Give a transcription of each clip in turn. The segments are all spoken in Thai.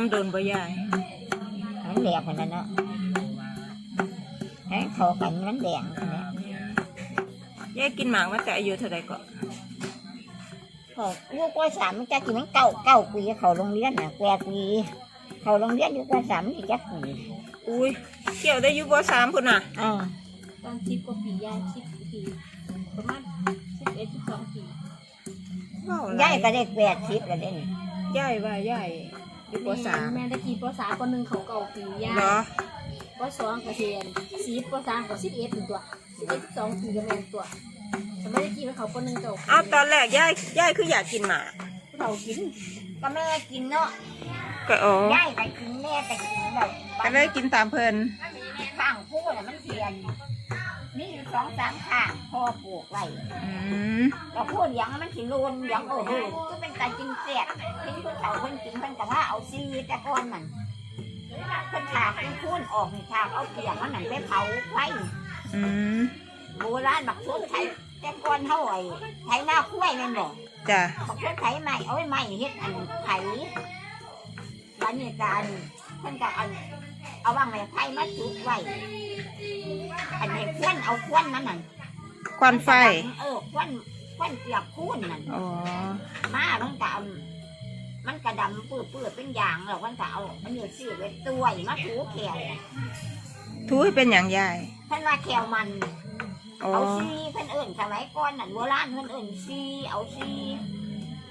ตำโดนบ่ยายมันแดงขนาดนั้นเนาะให้เขากันมันแดงขนาดนั้นยายกินหมากมาแต่อายุเท่าไหร่ก็เขาลูกว่าสามมันจะกินมันเก่าเก่าปีเขาโรงเรียนน่ะแปดปีเขาโรงเรียนอยู่ว่าสามนี่จักปีอุ้ยเกี่ยวได้อยู่บ่สามพุ่นน่ะอ่าตอนสิบกว่าปียายสิบปีประมาณสิบเอ็ดสิบสองปีเว้าหลยายก็ได้แปดสิบแล้วเด่นยายว่ายาย อยู่บ่สามแม่ตะกี้ปสามปหนึ่งเขาเก่าปียายเหรอปสองก็เรียนสิบปสามก็สิบเอ็ดถึงตัวสิบเอ็ดสิบสองปีก็แม่นตัวสมัยตะกี้มันเขาปหนึ่งเก่าปีเอาตอนแรกยายยายคืออยากกินหมากเรากินก็แม่กินเนาะก็อ๋อยายก็กินแม่ก็กินแบบก็เลยกินตามเพิ่นข้างคู่น่ะมันเทียน มีอยู่สองสามข้างพ่อปลูกไว้อืมเราพูดอย่างมันสิโลนอย่างโอ้โหก็เป็นการกินเสียดกินคนเฒ่าคนกินเพิ่นกะว่าเอาซีแต่ก้อนมันเพิ่นถากเพิ่นคูนออกนี่ถากเอาเกียงมันนั่นไปเผาไฟอืมโบราณบักชนไทยแต่ก้อนเท่าไอ้ไทยหน้าคุ้ยแม่นบ่จ้ะบักชนไทยใหม่เอาไว้ใหม่เฮ็ดอันไทยบัดนี้กอันเพิ่นก็อันเอาวางไว้ไทยมาจุดไว้ อันให้ควนเอาควนมันนั่นควันไฟ เออควันควันเปียกคูนนั่นอ๋อ มามันก็เอามันกระดำปื้อปื้อเป็นอย่างแล้วมันก็เอามันอยู่สี่เวทตัวมาถูแขวทูให้เป็นอย่างยายเพิ่นว่าแขวมัน อ๋อ เอาซีเพิ่นเอิ่นสมัยก่อนนั่นโบราณเพิ่นเอิ่นซีเอาซี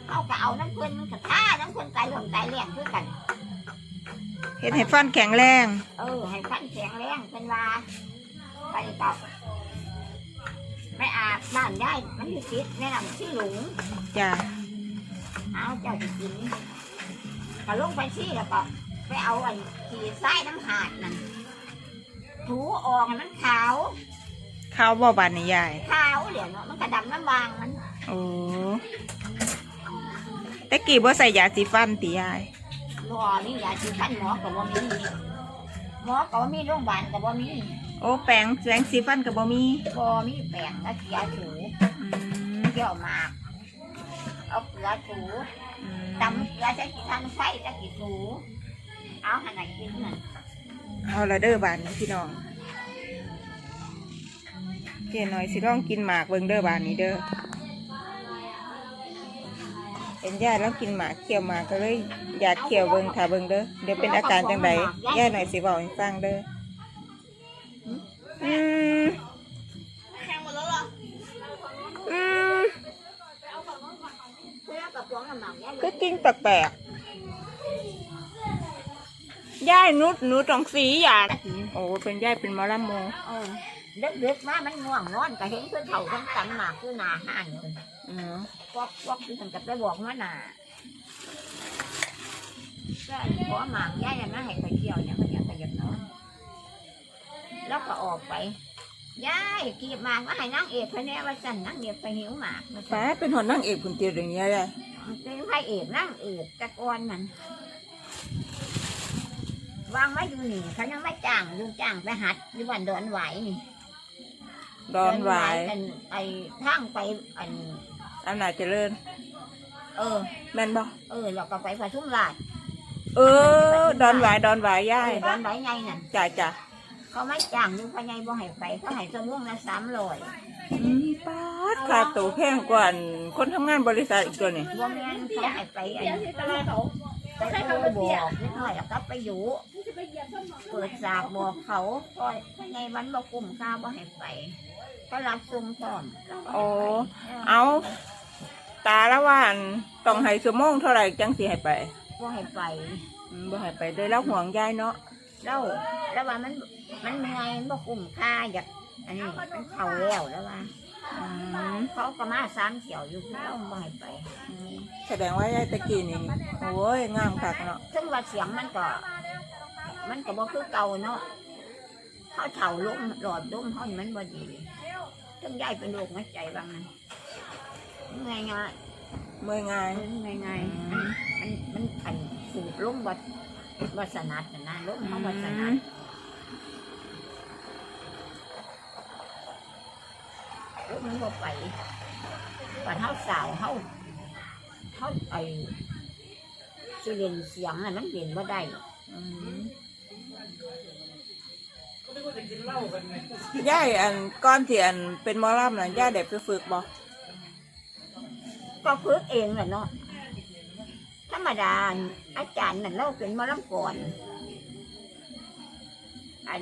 เอาก็เอาน้ำเพิ่นมันก็ท่าน้ำเพิ่นตายเหลืองตายแรงคือกัน เฮ็ดให้ฟันแข็งแรง เออ ให้ฟันแข็งแรงเพิ่นว่าไปกับไม่อาบบ้านได้ มันอยู่ติดแม่น้ำที่หลุงจ้ะเอาเจ้าจะกินก็ลงไปซี่แล้วก็ไปเอาอันขี่ไส้น้ำหาดนั่นถูออกให้มันขาวข้าวบ่บานนี่ยายขาวเดี๋ยวเนาะมันกระดำน้ำวางมันโอ้แต่กี้บ่ใส่ยาสีฟันติยาย รอนี่ยาสีฟันหมอกับบ่มีหมอกับบ่มีโรงพยาบาลกับบ่มีโอ้แปรงแปรงสีฟันก็บ่มีบ่มีแป้งและเกลือถูอืมเกี่ยวหมากเอาเกลือถูอืมตำเกลือใช้กี่ทันไฟใช้กี่ถูเอาหันไหนกินนั่นเอาละเด้อบานนี้พี่น้องเจ๊หน่อยสิลองกินหมากเบิ่งเด้อบานนี้เด้อ เป็นญาติแล้วกินหมากเคี่ยวหมากก็เลยอยากเคี่ยวเบิ่งถ้าเบิ่งเด้อเดี๋ยวเป็นอาการจังใดย่าหน่อยสิบอกให้ฟังเด้ออืมอืมเกลือกับฟองน้ำหมักยายก็กินแปลกๆย่ายนุดหนูต้องสีอยากโอ้เป็นย่ายเป็นหมอลำโมเออเด็กๆมามันง่วงนอนก็เห็นเพื่อนเฒ่าทั้งตันหมากคือหนาห่านเล ยอืมพวกพวกที่ฉันกับไปบอกว่าหนาก็อันขอหมากย่ายอันนะให้ไปเที่ยวเนี่ยมันอยากไปหยัดนอนแล้วก็ออกไปย่ายกีบหมากมาให้นางเอกพะแน่ว่าสั่นนางเอกไปหิวหมากมาฟ้าเป็นหอนนั่งเอกคุณเตียอย่างเงี้ยเลยเป็นพระเอกนางเอกตะกอนนั่นวางไว้อยู่นี่เขายังไม่จ้างอยูจ้างไปหัดอยู่บ้านดอนไหวนี่ดอนหวายอันไอ้ทางไปอัน อำนาจเจริญ เออ แม่นบ่เออเราก็ไปปทุมราชเออ ดอนหวายดอนหวายย่ายดอนไหวไงนั่นจ้าจ้าเขาไม่จ้างอยู่ภายในบ่ให้ไปเขาให้ชั่วโมงละสามร้อยอืมป้าดค่าตัวแพงกว่าอันคนทำงานบริษัทอีกตัวนี่บ่แม่นเขาให้ไปอันเดี๋ยวที่ตลาดเขาไปโทรบอกนิดหน่อยแล้วก็ไปอยู่ที่จะไปเหยียบต้นหมอนเปิดสากบอกเขาพอภายในวันบ่กลุ่มค่าบ่ให้ไปก็รับซุ่มพร้อมโอ้เอา ตาละว่าอันต้องให้ชั่วโมงเท่าไหร่จังสิให้ไปบ่ให้ไป อืมบ่ให้ไปเลยแล้วห่วงยายเนาะแล้วแล้วว่ามันมันเหนื่อยมันบ่คุ้มค่าอยากอันนี้มันเฒ่าแล้วแล้วว่าอืมเขาก็มาสามเที่ยวอยู่แล้วบ่ให้ไปอืมแสดงว่ายายตะกี้นี่โอ้ยงามคักเนาะซึ่งว่าเสียงมันก็ มันก็บ่คือเก่าเนาะเขาเฒ่าลมหลอดลมเขานี่มันบ่ดีซึ่งยายเป็นโรคหัวใจบางนั้น ง่ายง่ายเมื่อยง่ายง่ายง่ายๆมันมันมันอันสูบลมบ่บ่สนัดน่ะนะลมเขาบ่สนัดลมมันบ่ไปว่าเฮาสาวเฮาเฮาไอ้สิเล่นเสียงน่ะมันเล่นบ่ได้อืมย่ายอันก้อนที่อันเป็นหมอลำน่ะย่ายได้ไปฝึกบ่ ก็ฝึกเองแหละเนาะธรรมดาอาจารย์นั่นเราเป็นมอลำก่อนอัน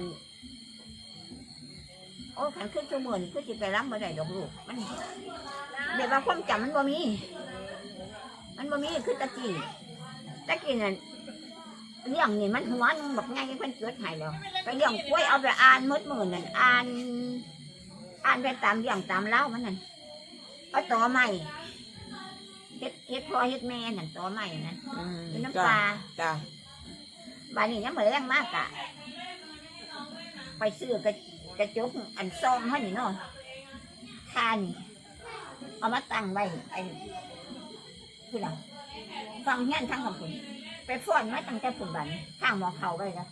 โอ้ขันขึ้นชั่วโมงคือสิไปรับมาได้ดอกลูกมันเดี๋ยวว่าความจำมันบ่มี มันบ่มีคือตะกี้ตะกี้นั่นเรื่องนี่มันหัวนึงบอกไงเพิ่นเกิดให้แล้วไปเรื่องกล้วยเอาไปอ่านมดมือนั่นอ่าน อ่านไปตามเรื่องตามเล่ามันนั่นเอาต่อใหม่ ฮ็ดเฮ็ดพ่อเฮ็ดแม่นั่นต่อใหม่นั่นอืมเป็นน้ำจ้ะปลาจ้ะบานนี้ยังมาแรงมากอะไปซื้อกระกระจกอันซองเขานี่เนาะทานเอามาตั้งไว้ไอ้คือเราฟังเฮียนทั้งของคุณไปฟ้อนมาตั้งแต่ฝุ่นบันข้างหมอเขาไว้แล้ว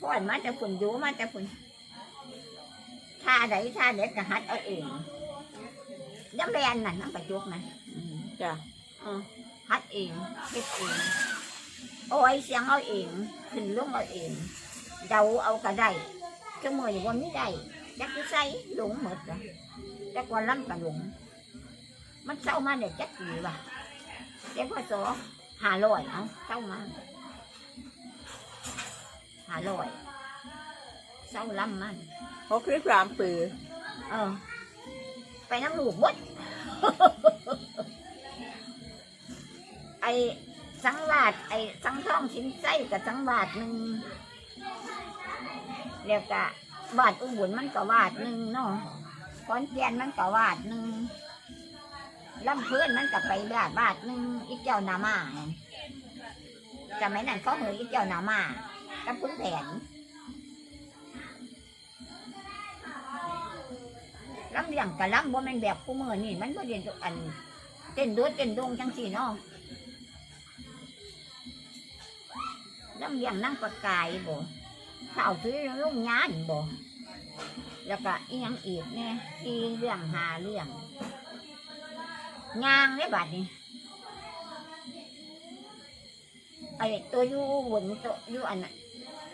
ฟ้อนมาแต่ฝุ่นอยูมาแต่ฝุ่นท่าใดท่าเด็กก็หัดเอาเองย้ำแบนน่ะน้ำกระจกนะอืมจ้ะ เออฮัดเองเฮ็ดเองโอ้ยเสียงเอาเองขึ้นลงเอาเอง เดาเอาก็ได้จังมือนี่ว่าไม่ได้จักสิใส่หลงหมดละจักว่าล้ำกะหลง มันเศร้ามาเนี่ยจักกี่ว่ะเจ้าพ่อโสหาลอยเอาเศร้ามาหาลอยเศร้าล้ำมันหกสิบสามปีเออ ไปน้ำลูกบดไอ้สังวาดไอ้สังท่องสินไส้กับสังวาดหนึ่งแล้วก็วาดอุบุญมันก็วาดหนึ่งเนาะคอนเทียนมันก็วาดหนึ่งลำเพื่อนมันก็ไปวาดวาดหนึ่งอีกเจ้านามาจะไม่นั่นเขาเหยอีกเจ้านามากับพื้นแผนลำเลียงกับลำบ่แม่นแบบคู่มือนี่มันบ่เรียนทุกอันเต้นด้วยเต้นดงจังสี่เนาะำเลียงนั่งประกายบ่ข่าวซื้อลุงยานบ่แล้วก็อีหยังอีกเนี่ยที่เรื่องหาเรื่องยางได้บัดนี้ไอ้ตัวอยู่บนตัวอยู่อันน่ะ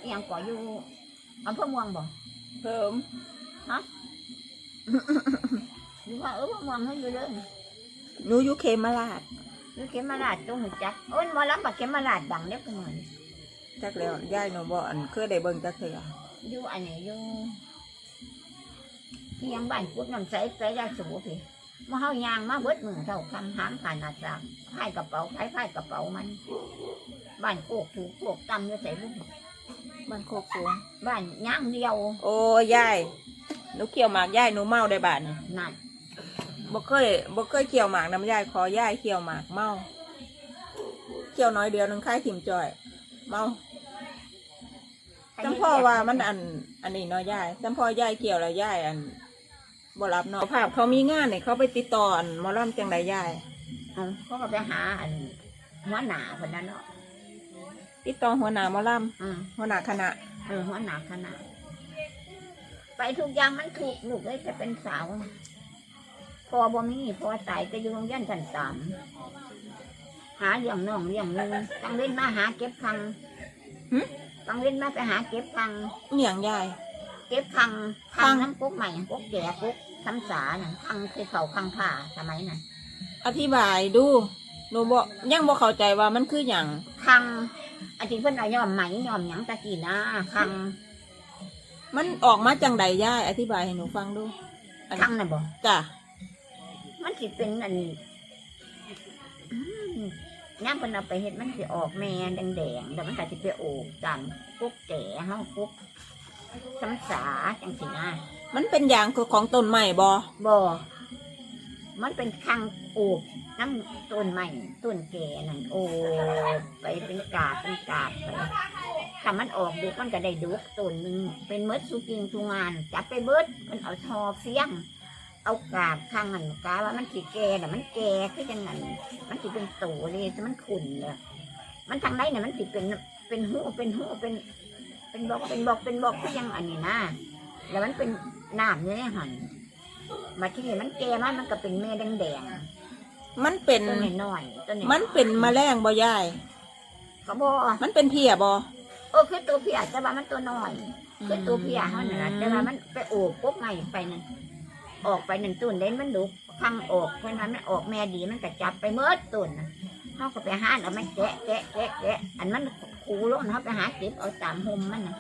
อีหยังก่ออยู่อำเภอเมืองบ่เพิ่มหรือว่าเออมองให้อยู่เลยหนูอยู่เคมาลาดหรือเข็มมาลาดตรงหัวจักโอ้ยหมอลำบักเข็มมาลาดดังเล็กหน่อย จักแล้วย่ายหนูบ่อันเคยได้เบิ่งจักเทื่ออยู่อันนี้อยู่ที่ยังบ้านพุทธน้ำใสใสยาสูบพี่มาเฮายางมาเบิดมือเท่าคำหามผ่านอาจารย์พายกระเป๋าพายพายกระเป๋ามันบ้านโคกถูกโคกตำอยู่ใส่บุ้งบ้านโคกสูงบ้านย่างเดียว โอ้ยายหนูเกี่ยวหมากยายหนูเมาได้บาดนี่นั่นบ่เคยบ่เคยเกี่ยวหมากน้ำยายขอยายเกี่ยวหมากเมาเกี่ยวน้อยเดียวหนึงคล้ายถิ่มจ่อย เมา จำพ่อว่ามันอันอันนี้เนาะยายจำพ่อยายเกี่ยวแล้วยายอันบ่รับเนาะภาพเขามีงานเนี่ยเขาไปติดต่ออันหมอลำจังใดยายเอาเขาก็ไปหาอันหัวหน้าคนนั้นเนาะติดต่อหัวหน้าหมอลอืมำหัวหน้าคณะเออหัวหน้าคณะไปทุกอย่างมันถูกลูกเลยจะเป็นสาวพอบ่มีพอตายก็อยู่โรงเรียนชั้นสามหาเลี้ยงน้องเลี้ยงหนึงตั้งเว้นมาหาเก็บคัง ตั้งเว้นมาไปหาเก็บคังเหี่ยงยาย เก็บคังคัคังงน้ำกุ๊กใหม่กุ๊กแก่กุ๊กซ้ำสาน่ะคังคือเขาคังผ่าสมัยนั้นอธิบายดูหนูบ่ยังบ่เข้าใจว่ามันคือหยังคังอันที่เพิ่นเอายอมไหมยอมหยังตะกี้นะคัง มันออกมาจังใดยายอธิบายให้หนูฟังดูอันคังน่ะบ่จ้ะมันสิเป็นอันอืม ย่ามเพิ่นเอาไปเฮ็ดมันสิออกแม่แดงๆแล้วมันก็สิไปโอบจันกุ๊กแก่เฮากุ๊กซ้ำสาจังสินะมันเป็นอย่างของต้นไม้บ่บ่มันเป็นคังโอบน้ำต้นใหม่ต้นแก่นั่นโอบไปเป็นกาบเป็นกาบไปถ้ามันออกดุกมันก็ได้ดุกต้นหนึ่งเป็นเมดสุกิงสุงานจับไปเบิดมันเอาทอเฟี้ยง เอากาบข้างหันกาว่ามันสีแก่แต่ะมันแก่คือจังไงมันสิเป็นโตเลยแต่มันขุ่นเลยมันทางไหนเนี่ยมันสิเป็นเป็นหูเป็นหูเป็น เป็นบอกเป็นบอกเป็นบอกคือยังอันนี้นะแล้วมันเป็นน้ำเนี่ยหันมาที่นี่มันแก่มากมันก็เป็นเม็ดแดงมันเป็นๆต้นน้อยๆต้นนี้มันเป็นแมลงบ่ยายก็บ่มันเป็นเพียบ่เออคือตัวเพียแต่ว่ามันตัวน้อยคือตัวเพียเฮานั่นล่ะแต่ว่ามันไปโอบปุ๊บใหม่ไปนั่น ออกไปนั่นตุ่นเด่นมันดุข้างออกเพราะนั้นมันออกแม่ดีมันก็จับไปเมิดตุ่นน่ะเฮาก็ไปหาเอามันแกะแกะแกะแกะอันมันขูลงเฮาไปหาเก็บเอาตามห่มมันน่ะ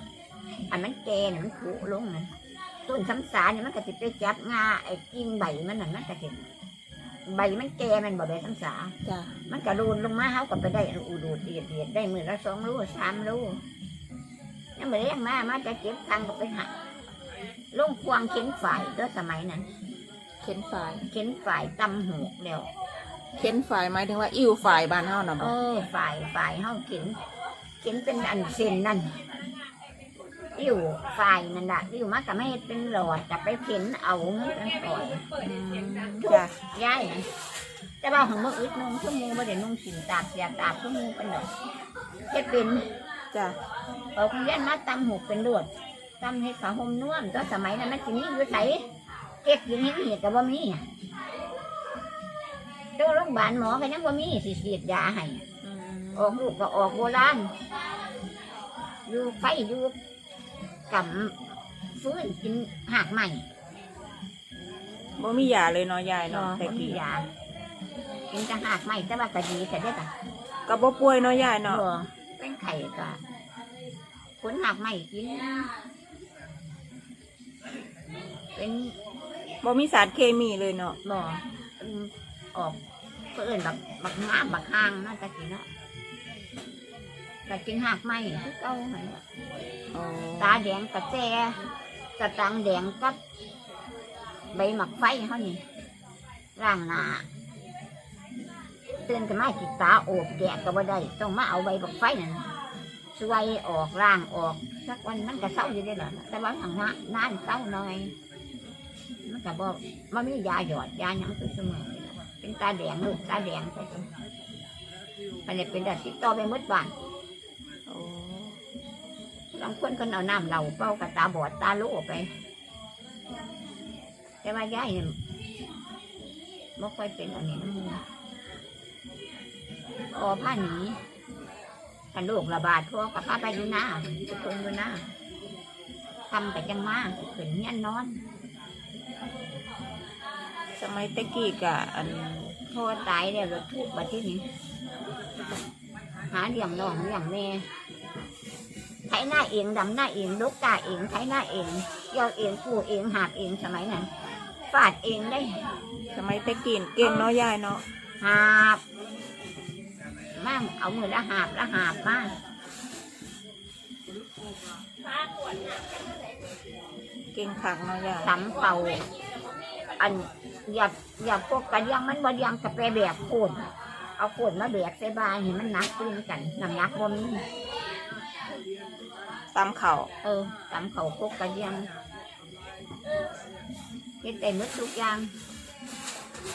อันมันแก่น่ะมันขูลงน่ะต้นซ้ำสาเนี่ยมันก็สิไปจับงาไอ้กิ่งใบมันน่ะมันก็สิใบมันแก่มันบ่ได้ซ้ำสาจ้ะมันกระโดดลงมาเขาก็ไปได้อูดูดเดียดเดียดได้มือละสองลูกสามลูกยังไม่ได้ยังมามาจะเก็บตังค์ก็ไปหา ลงควงเข็นฝ่ายด้วยสมัยนั้น เข็นฝ่าย เข็นฝ่ายตำหูกแล้วเข็นฝ่ายหมายถึงว่า อิ่วฝ่ายบ้านเฮาน่ะเอบ่อฝ่ายฝ่ายเขาเข็นเข็นเป็นอันเซนนั่นอิ่วฝ่ายนั่นแหละอิ่วมากับไม่เป็นหลอดจะไปเข็นเอาเงินกันก่อนอืมจ้ะย้ายนะแต่ว่าของเมื่ออึดนุ่งชั่วโมงไม่ได้นุ่งสินตากเสียตากชั่วโมงเป็นดอกเฮ็ดเป็นจ้ะเอาคุณเรียนมาตำหูกเป็นลวด ตำให้ขาห่มน่วมตอนสมัยนั้นมันสิมีอยู่ไสเก็บอยู่นี่มีแต่ว่ามีอะโตโรงพยาบาลหมอก็ยังว่ามีสิฉีดยาให้อืมออกลูกก็ออกโบราณอยู่ไฟอยู่กับฟื้นกินหักใหม่บ่มียาเลยเนาะยายรอเนาะแต่บ่มีกี้ยากินจะหักใหม่แต่ว่าก็ดีแต่ได้ปะก็บ่ป่วยเนาะยายเนาะบ่เป็นไข่ก็ผลหักใหม่กิน เป็นบ่มีสารเคมีเลยเนาะบ่อืมออกเพื่อนแบบบักงามบักหางเนาะตะกี้เนาะแต่กินหักไหมคือเก่าหั่นล่ะอ๋อตาแดงกระแจกระตังแดงกับใบหมักไฟเขานี่ร่างหน้าเตือนกันมาจิตตาโอบแดดก็บ่ได้ต้องมาเอาใบบักไฟนั่นสวยออกร่างออกสักวันมันก็เศร้าอยู่ได้หรอแต่ว่าทางหน้านานเศร้าหน่อย มันก็บอกมันมียาหยอดยาหยังคือเสมอเป็นตาแดงลูกตาแดงไปจนมันเลยเป็นดัดติดต่อไปหมดบ้านโอ้บางคนก็เอาน้ำเหล่าเป้ากับตาบอดตาโล่ไป แต่ว่ายายเนี่ยไม่ค่อยเป็นอันนี้นะมึงออผ้าหนีกันโรคระบาดพวกกับผ้าไปอยู่หน้าไปตรงอยู่หน้าทำไปจังมาขึ้นเงี้ยนอน สมัยแตะกี้ก็อันพ่อตายแล้วรถทุกบัดที่นี้หาเลี้ยงน้องเลี้ยงแม่ไถหน้าเองดำหน้าเองลูกกาเองไถหน้าเองเกี่ยวเองปลูกเองหาบเองสมัยนั้นฟาดเองได้สมัยแตะกี้เก่งเนาะยายเนาะหาบมั่งเอามือละหาบละหาบมา เก่งคักเนาะยายสำเป่าอันอย่าอย่าพวกกระเดียงมันบ่เดียงกับไปแบกโคนเอาโคนมาแบกใส่บานเห็นมันหนักปืนกันน้ำหนักบ่มีตามเข่าเออตำเขาพวกกระเดียงเฮ็ดได้หมดทุกอย่าง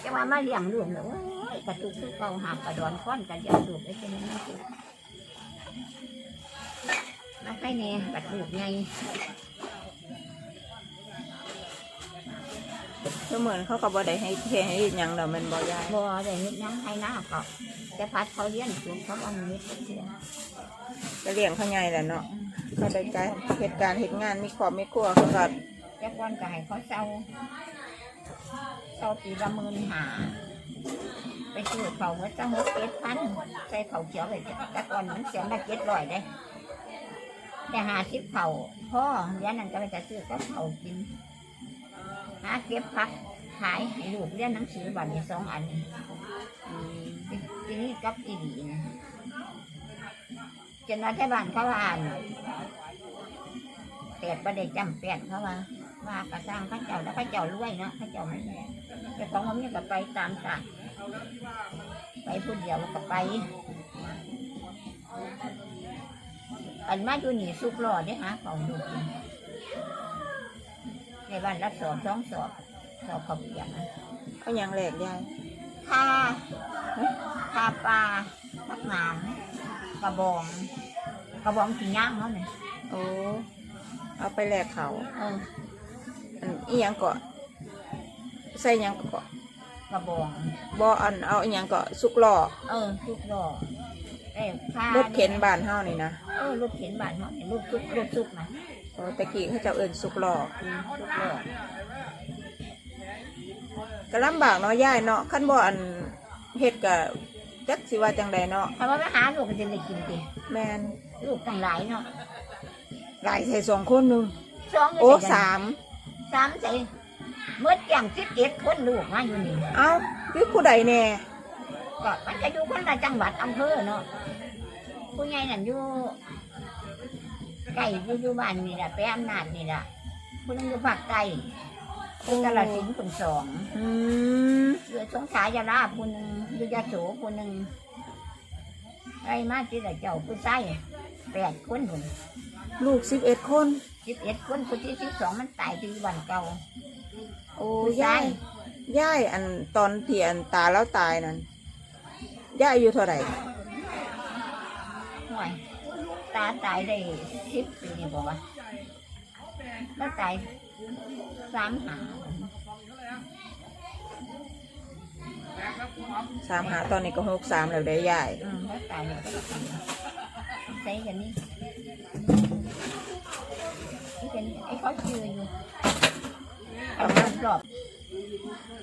จะว่ามาเลี้ยงลูกเนี่ยโอ้ยกระตุกคือเก่าหาบกระดอนค้อนกระเดียงลูกได้เป็นยังไงสิมาใครเนี่ยกระตุกไง คือเหมือนเขาก็บ่ได้ให้เทให้หยังดอกแมันบ่ยายบ่ได้เฮ็ดหยังให้หน้าเขาแต่พัดเขาเลี้ยงสูงเขาเอาเม็ดเสียก็เลี้ยงเขาใหญ่แหละเนาะเขาได้การเหตุการณ์เหตุงานมีครอบมีครัวเขาก็แต่ก่อนก็ให้เขาเศร้าเศร้าปีละหมื่นหาไปซื้อเขาเมื่อเจ้าหกเจ็ดพันใส่เขาเขียวไปแต่ก่อนมันเสียละเจ็ดร้อยได้แต่หาสิบเขาพ่อเลี้ยงนั่นก็ไปจะซื้อก็เขากิน หาเก็บพักขายให้ลูกเรียนหนังสือบัตรสองอันทีนี้กับทีดีนะจนมาที่บ้านเขาว่าอ่านแปดประเด็นจำแปดเขาว่าว่ากระสร้างเข้าเจ้าแล้วเข้าเจ้ารวยเนาะเข้าเจ้าไม่แต่ของผมนี่ก็ไปตามสั่งไปพูดเดียวก็ไปอันมาอยู่นี่สุกรอดเด้ฮะของดู ในบ้านรับสอบสองสอบสอบเขาเปียกนะเอาหยังแหลกยายคาคาปลาพักน้ำกระบอง กระบองสีย่างเขาเนี่ยโอ้เอาไปแหลกเขาเอออันอีหยังก็ใส่หยังก็กระบองบ่อันเอาอีหยังก็สุกหล่อเออทุกดอกได้พารถเข็นบ้านเฮานี่นะเออรถเข็นบ้านเฮาเนี่ยรถซุกรถซุกนะโอ้ ตะกี้เขาเจ้าเอิ้นสุกหลอกอืมซุกล้อก็ลำบากเนาะยายเนาะคันบ่อันเฮ็ดก็จักสิว่าจังใดเนาะถ้าว่าไปหาลูกก็จะได้กินติแม่นลูกตั้งหลายเนาะหลายใส่สองคนหนึงสองโอ้ใส่กันสามสามใส่เมื่ออย่างสิบเอ็ดคนลูกมาอยู่นี่เอ้าพี่ผู้ใดแน่ก็มันจะอยู่คนละจังหวัดอำเภอเนาะผู้ใหญ่นั่นอยู่ ใกล้อยู่อยู่บ้านนี่แหละไปอำนาจนี่แหละผู้นึงอยู่ภาคใต้ผู้กาฬสินธุ์คนสองอืมอยู่สงขลายาลาผู้หนึงอยู่ยะโสผู้หนึงไอ้มาที่ละเจ้าผู้ใส่แปดคนคนลูกสิบเอ็ดคน สิบเอ็ดคนคนที่สิบสองมันตายที่วันเก่าโอ้ผู้ชายายยยายอันตอนที่อันตาแล้วตายนั่นยายอายุเท่าไหร่ ห่วย ตาตายได้สิบปีบอกว่าแล้วตายสามหาสามหาตอนนี้ก็หกสามแล้วได้ยายอืมแล้วตายเนี่ยก็ตายใส่กันนี่ไอ้กันไอ้เขาชื่ออยู่เอามารอบ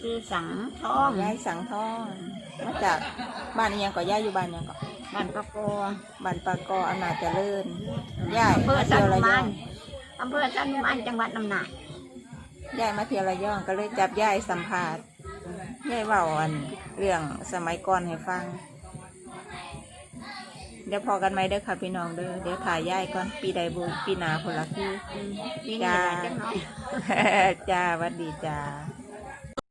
ชื่อสังทองยายสังทองมาจากบ้านนี้ยังก็ยายอยู่บ้านยังก็ บ้านปะโกบ้านปากออำนาจเจริญยายอำเภอมาสัเที่ยนวระยมัอนงอำเภอสันมันจังหวัดลำนาดยายมาเที่ยวระยองก็เลยจับยายสัมภาษณ์ยายเว่าอันเรื่องสมัยก่อนให้ฟัง เดี๋ยวพอกันไหมเด้อค่ะพี่น้องเด้อเดี๋ยวถ่ายยายก่อนปีใดบุปีหนาคนละคือปีนี้ก็จังเนาะจ้าหวัดดีจ้าจ